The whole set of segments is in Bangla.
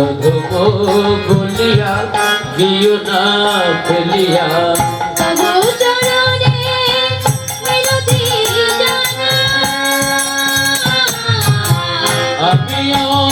অধম বলিয়া দিও না ফেলিয়া। তবু চরণে মিনতি জানা। আমিও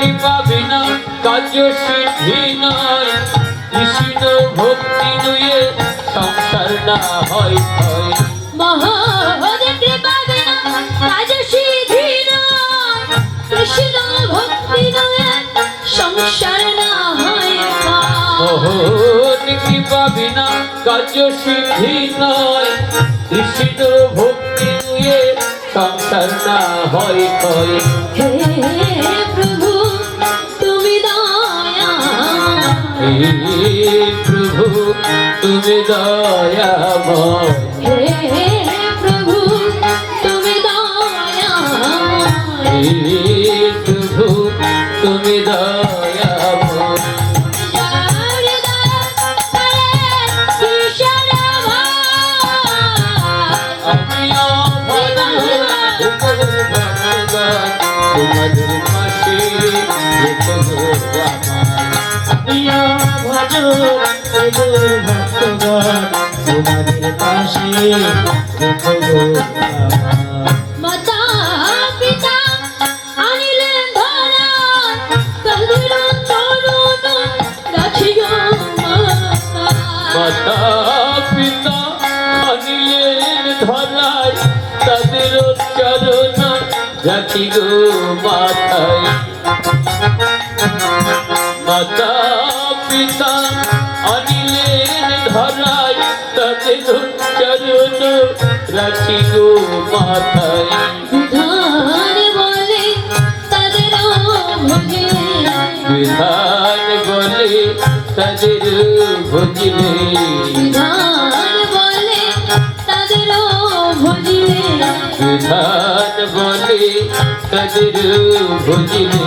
মহোদ কৃপা বিনা কার্য সিদ্ধি নয়। কৃষ্ণ ভক্তি নুয়ে সংসার না হয় হয় নয়। সংসার না কার্য সিদ্ধি নয়। কৃষ্ণ ভক্তি নুয়ে সংসার না হয় হয় প্রভু তুমি দয়াময়। পিতা আনিলেন ধরায় তাদের চরণ রাখি গো মাথায়। মাতা পিতা আনিলেন ধরায় তাদের চরণ রাখি গো মাথায়। বিধান বলে তাদের বিধান বলে তাদের ভজিলে বিধান বলে তাদের ভোগে বিধান বলে তাদের ভজিলে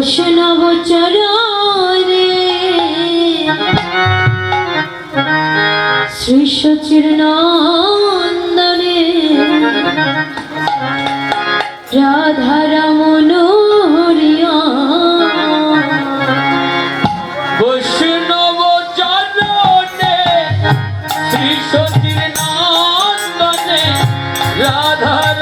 বৈষ্ণব চরণে শ্রী সচির নন্দনে রাধারামন হরিয়া বৈষ্ণব রাধা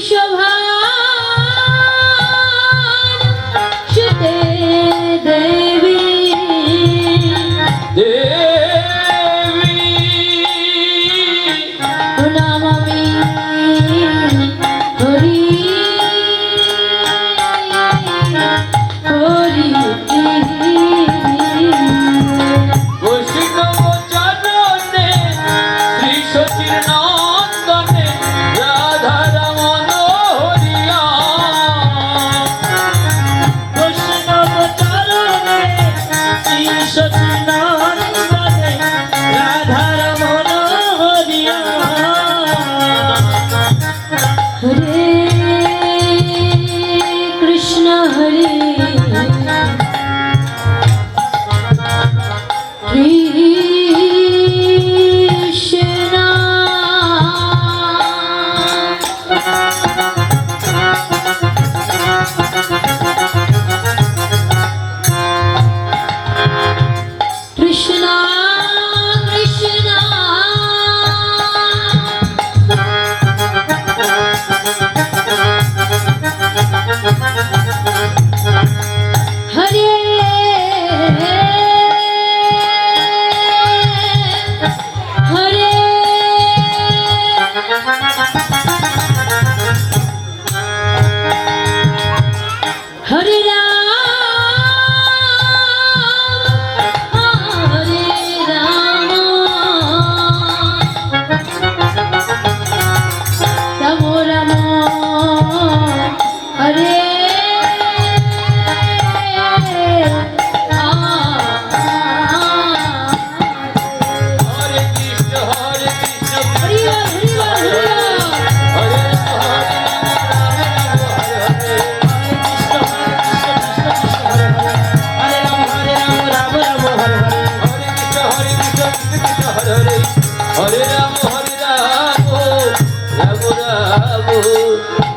show her. সচন্দন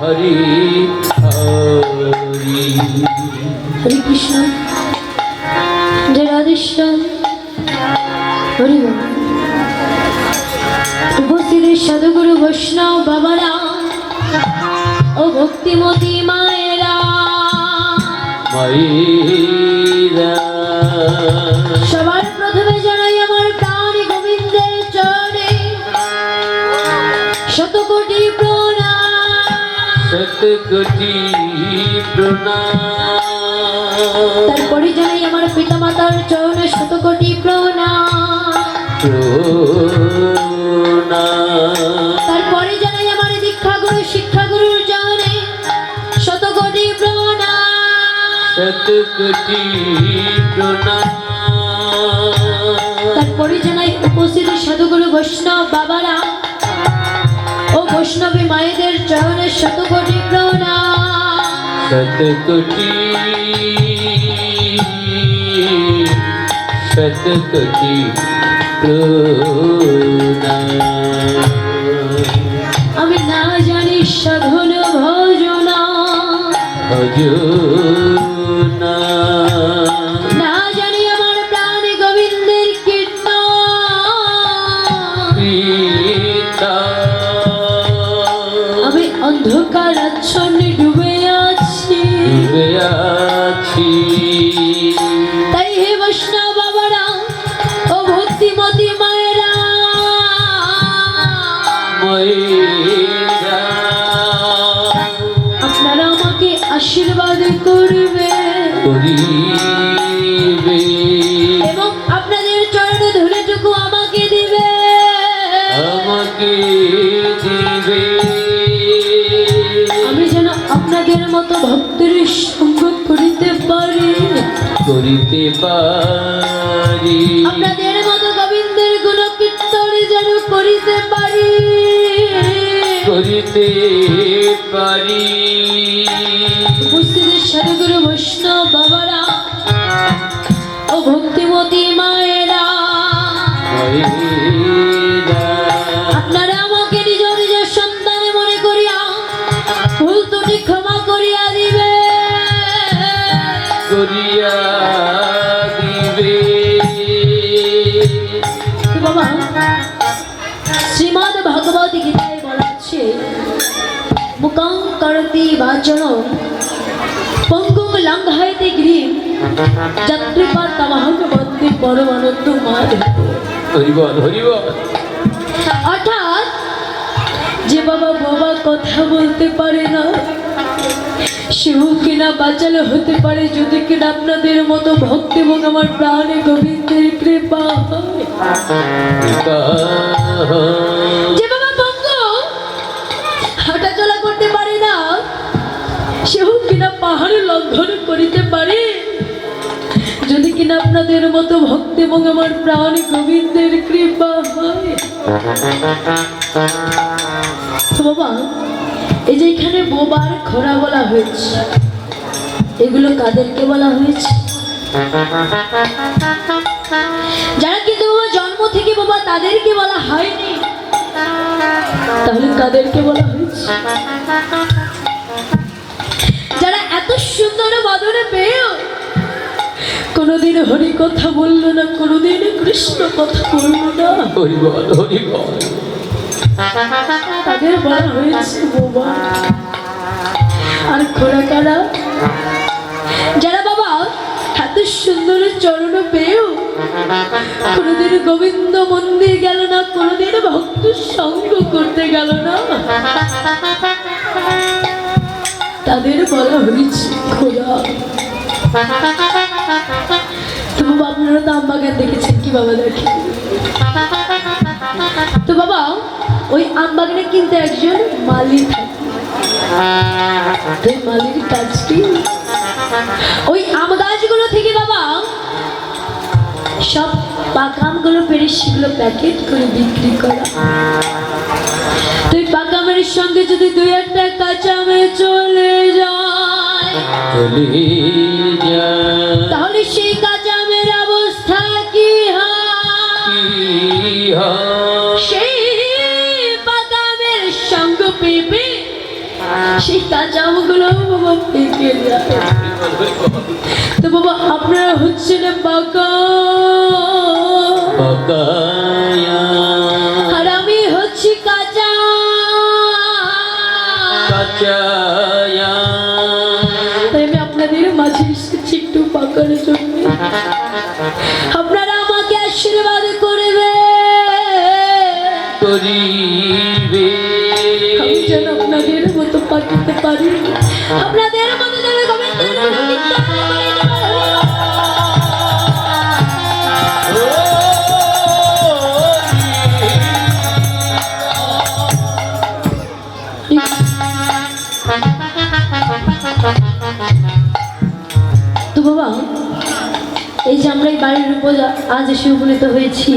হরি হরি। হরে কৃষ্ণ জয় রাধেশ্যাম। হরি উপস্থিত সাধুগুরু বৈষ্ণব বাবারা ও ভক্তিমতী মায়েরা। সবার প্রথমে জানাই কোটি প্রণাম। তারপরে জানাই আমার পিতা মাতার চরণে শত কোটি প্রণাম। তারপরে জানাই আমার দীক্ষা গুরু শিক্ষা গুরুর চরণে শত কোটি প্রণাম। শত কোটি প্রণাম। তারপরে জানাই উপস্থিত সাধুগুরু বৈষ্ণব বাবারা ও বৈষ্ণবী মায়েদের চরণে শত কোটি প্রণাম। শত কোটি শত আমি না জানি সাধন ভজনা। ভজনা ডুবে আছি। করিতে পারি। আপনাদের মতো গোবিন্দের গুণ কীর্তন যেন করিতে পারি। করিতে পারি। উপস্থিত সাধুগুরু বৈষ্ণব বাবারা ও ভক্তিমতী মায়েরা। মুখং করতি বাচন পঙ্গুম লঙ্ঘাইতে গৃহীম যাত্রীপা তামাহং বন্দে পরমানন্দ মাধব হরিবল হরিবল। অর্থাৎ যে বাবা বাবা কথা বলতে পারে না সেও কিনা বাঁচালো হতে পারে যদি কিনা আপনাদের মতো ভক্তি এবং আমার প্রাণে গোবিন্দের কৃপা হয়। পাহাড় লঙ্ঘন করিতে পারে? যদি কিনা আপনাদের মতো ভক্তি এবং আমার প্রাণ গোবিন্দের কৃপা হয়। বাবা, এই যে এখানে বোবার খোরা বলা হয়েছে, এগুলো কাদেরকে বলা হয়েছে? যারা কিন্তু বাবা জন্ম থেকে বাবা তাদেরকে বলা হয়নি, তাহলে কাদেরকে বলা হয়েছে? এত সুন্দর বাদনে পেয়েও কোনোদিন হরি কথা বলল না কোনোদিন কৃষ্ণ কথা বলল না। হরিবল হরিবল তাদের বলা। হয়েছে বোবা আর খোরাকারা যারা বাবা এত সুন্দর চরণ পেয়েও কোনোদিন গোবিন্দ মন্দির গেল না কোনোদিন ভক্ত সঙ্গ করতে গেল না। তাদের বলা হয়েছে খোলা তো বাবা আপনারা তো আমবাগান দেখেছেন কি বাবা দেখে তো বাবা, ওই আমবাগানে কিন্তু একজন মালি থাকে। কাজটি। ওই আম গাছগুলো থেকে বাবা, সব পাকা আমগুলো পেরে সেগুলো প্যাকেট করে বিক্রি করা। তো ওই পাকা সঙ্গে যদি দুই একটা কাঁচা আমে চলে তাহলে সেই কাজামের অবস্থা কি সেই সঙ্গ পেবে। সেই কাজামগুলো বাবা তো বাবা আপনারা হচ্ছেন বাকা। বাকা। পাকার জন্য। আপনারা আমাকে আশীর্বাদ করবে। আমি যেন আপনাদের মতো পাঠাতে পারি। আপনাদের আমরা এই বাড়ির উপর আজ এসে উপনীত হয়েছি।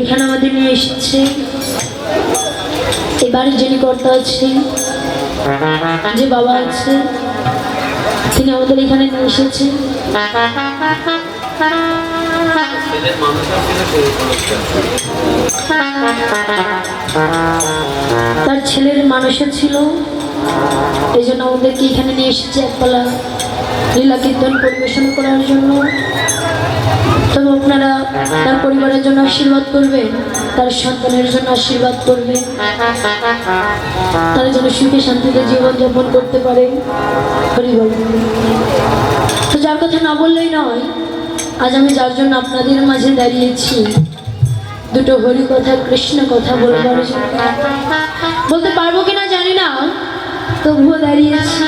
এখানে আমাদের নিয়ে এসেছে। এই বাড়ির যিনি কর্তা আছে যে বাবা আছে, তিনি আমাদের এখানে নিয়ে এসেছেন তার ছেলের মানুষে ছিল, এই জন্য আমাদেরকে এখানে নিয়ে এসেছে একপালা। লীলা কীর্তন পরিবেশন করার জন্য। তবে আপনারা তার পরিবারের জন্য আশীর্বাদ করবেন, তার সন্তানের জন্য আশীর্বাদ করবেন, তারা যেন সুখে শান্তিতে জীবনযাপন করতে পারে। পরিবার। তো যার কথা না বললেই নয়, আজ আমি যার জন্য আপনাদের মাঝে দাঁড়িয়েছি, দুটো হরি কথা, কৃষ্ণ কথা বলবার জন্য। বলতে পারব কিনা জানি না, তবুও দাঁড়িয়েছি।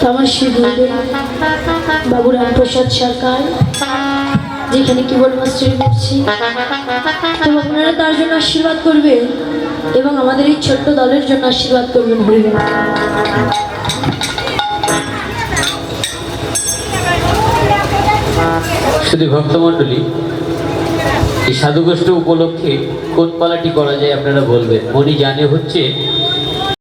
তো আমার শ্রী গুরুদেব বাবু রামপ্রসাদ সরকার, যেখানে কেবল মাস্টারি করছি তো আপনারা তার জন্য আশীর্বাদ করবেন এবং আমাদের এই ছোট্ট দলের জন্য আশীর্বাদ করবেন হরিবার শুধু ভক্তমণ্ডলী, এই সাধুগোষ্ঠ উপলক্ষে কোন পালাটি করা যায় আপনারা বলবেন? মনি জানে হচ্ছে